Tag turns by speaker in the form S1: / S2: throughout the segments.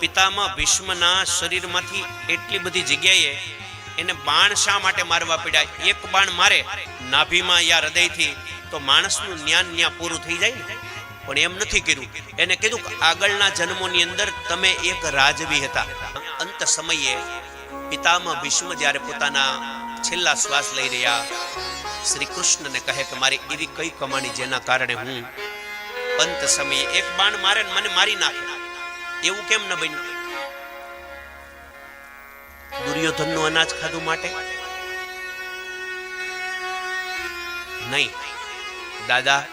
S1: પિતામાં ભીષ્મના શરીરમાંથી એટલી બધી જગ્યાએ એને બાણ શા માટે મારવા પડ્યા? એક બાણ મારે નાભીમાં યા હૃદયથી, તો માણસનું જ્ઞાન ન્યા પૂરું થઈ જાય? ને પણ એમ નથી કર્યું. એને કીધું કે આગળના જન્મોની અંદર તમે એક રાજવી હતા. અંત સમયે પિતામાં ભીષ્મ જ્યારે પોતાના છેલ્લા શ્વાસ લઈ રહ્યા શ્રી કૃષ્ણને કહે કે મારી એવી કઈ કમાણી જેના કારણે હું અંત સમયે એક બાણ મારે મને મારી નાખે. એવું કેમ ન બન્યું? દુર્યોધનનું અનાજ ખાધું માટે? નહીં. દાદા,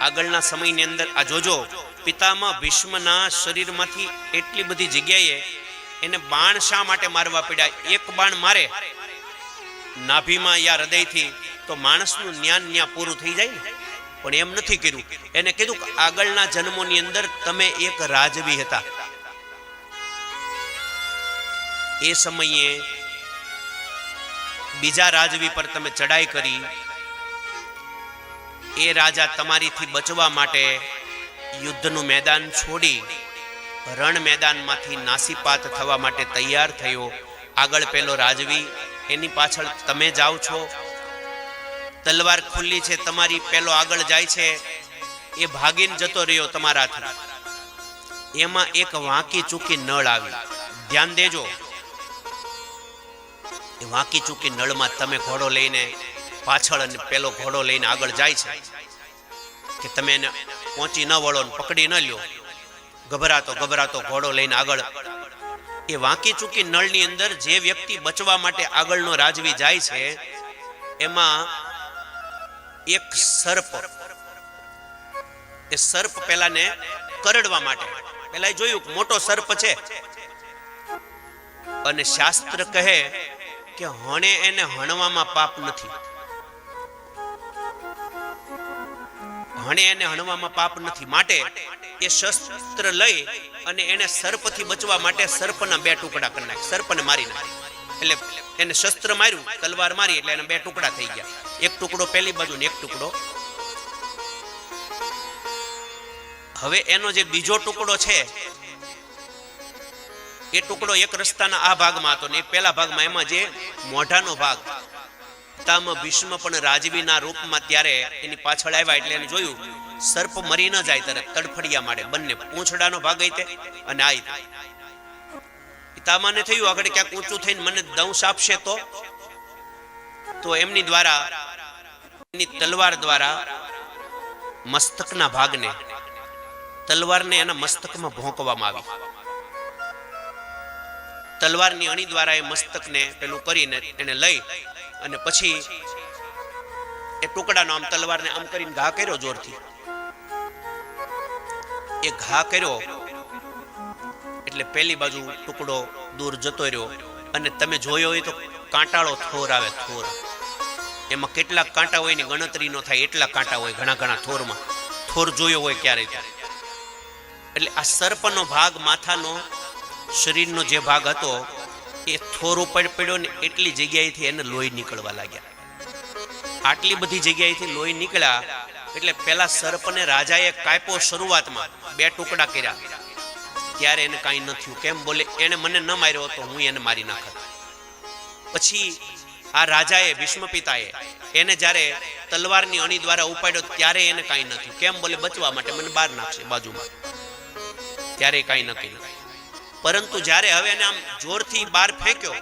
S1: આગળના સમયની અંદર, આ જોજો, પિતામાં ભીષ્મના શરીરમાંથી એટલી બધી જગ્યાએ એને બાણ શા માટે મારવા પડ્યા? એક બાણ મારે. નાભીમાં યા હૃદયથી તો માણસનું જ્ઞાન ત્યાં પૂરું થઈ જાય? ને પણ એમ નથી કર્યું. એને કીધું કે આગળના જન્મોની અંદર તમે એક રાજવી હતા. એ સમયે બીજા રાજવી પર તમે ચડાઈ કરી. એ રાજા તમારીથી બચવા માટે યુદ્ધનું મેદાન છોડી રણ મેદાનમાંથી નાસીપાત થવા માટે તૈયાર થયો. આગળ પેલો રાજવી, એની પાછળ તમે જાઓ છો તલવાર ખુલ્લી છે, તમારી પેલો આગળ જાય છે. એ ભાગીને જતો રહ્યો તમારાથી. એમાં એક વાંકી ચૂકી નળ આવી. ધ્યાન દેજો. એ વાંકી ચૂકી નળમાં તમે ઘોડો લઈને, પાછળ અને પેલો ઘોડો લઈને આગળ જાય છે. કે તમે એને પહોંચી ન વળો ને પકડી ન લ્યો. ગભરાતો ગભરાતો ઘોડો લઈને આગળ. એ વાંકી ચૂકી નળની અંદર જે વ્યક્તિ બચવા માટે આગળનો રાજવી જાય છે, એમાં એક સર્પ. એ સર્પ પેલાને કરડવા માટે. પેલા જોયું મોટો સર્પ છે. અને શાસ્ત્ર કહે કે હણે એને હણવામાં પાપ નથી. હણે એને હણવામાં પાપ નથી. માટે એ શસ્ત્ર લઈ અને એને સર્પથી બચવા માટે સર્પના બે ટુકડા કરી નાખે. સર્પને મારી નાખ. એટલે એને શસ્ત્ર માર્યું, તલવાર મારી એટલે એના બે ટુકડા થઈ ગયા. એક ટુકડો પહેલી બાજુ એક ટુકડો. હવે એનો જે બીજો ટુકડો છે, એ ટુકડો એક રસ્તાના આ ભાગમાં હતો ને પેલા ભાગમાં એમાં જે મોઢાનો ભાગ, તામ ભીષ્મ પણ રાજવીના રૂપમાં ત્યારે એની પાછળ આવ્યા એટલે એને જોયું, સર્પ મરી ન જાય તરત તડફડિયા માડે બંને પૂંછડાનો ભાગ તે અને આ રીતે. થયું, આગળ ક્યાંક ઊંચું થઈને મને દંશ આપશે તો તો એમની દ્વારા એની તલવાર દ્વારા, મસ્તકના ભાગને, તલવારને એના મસ્તકમાં ભોંકવામાં આવી તલવારની અણી દ્વારા એ મસ્તકને પેલું કરીને એને લઈ અને પછી એ ટુકડાનો આમ તલવારને આમ કરીને ઘા કર્યો જોરથી એ ઘા કર્યો એટલે પેલી બાજુ ટુકડો દૂર જતો રહ્યો અને તમે જોયો હોય તો કાંટાળો થોર આવે, થોર. એમાં કેટલા કાંટા હોય એની ગણતરી ન થાય, એટલા કાંટા હોય ઘણા ઘણા થોરમાં. થોર જોયો હોય ક્યારેય એટલે આ સર્પનો ભાગ માથાનો, શરીરનો જે ભાગ હતો, એ થોર ઉપર પડ્યો ને એટલી જગ્યાએથી એને લોહી નીકળવા લાગ્યા. આટલી બધી જગ્યાએથી લોહી નીકળ્યા, એટલે પેલા સર્પને રાજાએ કાપ્યો શરૂઆતમાં બે ટુકડા કર્યા. ત્યારે એને કાંઈ ન થયું. કેમ? બોલે, એને મને ન માર્યો તો હું એને મારી નાખત. પછી આ રાજાએ ભીષ્મ પિતાએ એને જ્યારે તલવારની અણી દ્વારા ઉપાડ્યો, ત્યારે એને કાંઈ ન થયું. કેમ? બોલે, બચવા માટે મને બહાર નાખશે, બાજુમાં. ત્યારે કાંઈ નક્કી નથી પરંતુ જ્યારે હવે એને આમ જોરથી બહાર ફેંક્યો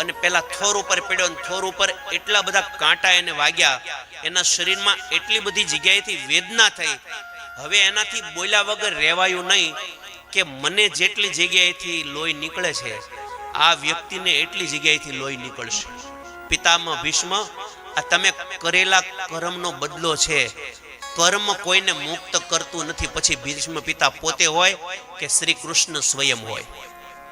S1: અને પેલા થોર ઉપર પડ્યો અને થોર ઉપર એટલા બધા કાંટા એને વાગ્યા, એના શરીરમાં એટલી બધી જગ્યાએથી વેદના થઈ. હવે એનાથી બોલ્યા વગર રહેવાયું નહીં. કે મને જેટલી જગ્યાએથી લોહી નીકળે છે, આ વ્યક્તિને એટલી જગ્યાએથી લોહી નીકળશે. પિતામાં ભીષ્મ, આ તમે કરેલા કર્મનો બદલો છે. કર્મ કોઈને મુક્ત કરતું નથી. પછી ભીષ્મ પિતા પોતે હોય કે શ્રી કૃષ્ણ સ્વયં હોય.